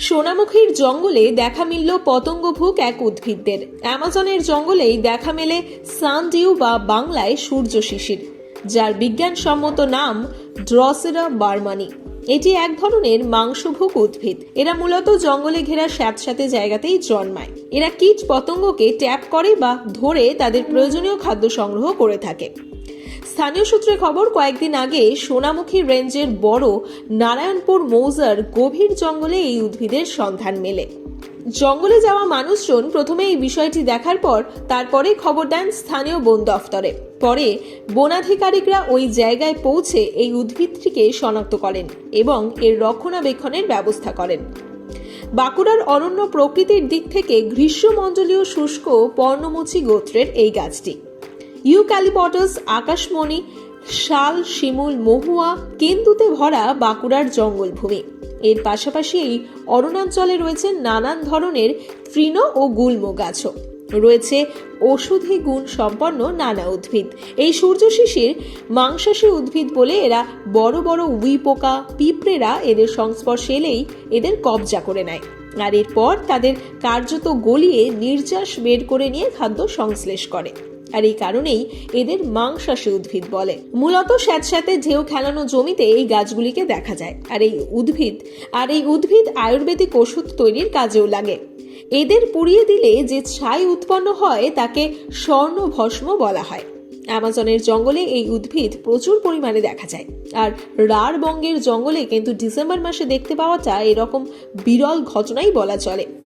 সোনামুখীর জঙ্গলে দেখা মিলল পতঙ্গভুক এক উদ্ভিদদের। অ্যামাজনের জঙ্গলেই দেখা মেলে সানডিউ বা বাংলায় সূর্য শিশির, যার বিজ্ঞানসম্মত নাম ড্রসেরা বার্মানি। এটি এক ধরনের মাংসভুক উদ্ভিদ। এরা মূলত জঙ্গলে ঘেরা স্যাঁতস্যাঁতে জায়গাতেই জন্মায়। এরা কীট পতঙ্গকে ট্যাপ করে বা ধরে তাদের প্রয়োজনীয় খাদ্য সংগ্রহ করে থাকে। স্থানীয় সূত্রে খবর, কয়েকদিন আগে সোনামুখী রেঞ্জের বড় নারায়ণপুর মৌজার গভীর জঙ্গলে এই উদ্ভিদের সন্ধান মেলে। জঙ্গলে যাওয়া মানুষজন প্রথমে এই বিষয়টি দেখার পর তারপরে খবর দেন স্থানীয় বন দফতরে। পরে বনাধিকারিকরা ওই জায়গায় পৌঁছে এই উদ্ভিদটিকে শনাক্ত করেন এবং এর রক্ষণাবেক্ষণের ব্যবস্থা করেন। বাঁকুড়ার অরণ্য প্রকৃতির দিক থেকে গ্রীষ্মমণ্ডলীয় শুষ্ক, পর্ণমোচী গোত্রের এই গাছটি। ইউক্যালিপটাস, আকাশমণি, শাল, শিমুল, মহুয়া, কেন্দুতে ভরা বাঁকুড়ার জঙ্গলভূমি। এর পাশাপাশি এই অরণ্যাঞ্চলে রয়েছে নানান ধরনের তৃণ ও গুল্ম গাছও। রয়েছে ওষুধি গুণ সম্পন্ন নানা উদ্ভিদ। এই সূর্য শিশির মাংসাশী উদ্ভিদ বলে এরা বড় বড় উই পোকা, পিঁপড়েরা এদের সংস্পর্শে এলেই এদের কবজা করে নেয়। আর এরপর তাদের কার্যত গলিয়ে নির্যাস বের করে নিয়ে খাদ্য সংশ্লেষ করে। আর এই কারণেই এদের মাংসাশী উদ্ভিদ বলে। মূলত স্যাঁতস্যাঁতে ঢেউ খেলানো জমিতে এই গাছগুলিকে দেখা যায়। আর এই উদ্ভিদ, আর এই উদ্ভিদ আয়ুর্বেদিক ওষুধ তৈরির কাজেও লাগে। এদের পুড়িয়ে দিলে যে ছাই উৎপন্ন হয় তাকে স্বর্ণ ভস্ম বলা হয়। অ্যামাজনের জঙ্গলে এই উদ্ভিদ প্রচুর পরিমাণে দেখা যায়। আর রার বঙ্গের জঙ্গলে কিন্তু ডিসেম্বর মাসে দেখতে পাওয়াটা এরকম বিরল ঘটনাই বলা চলে।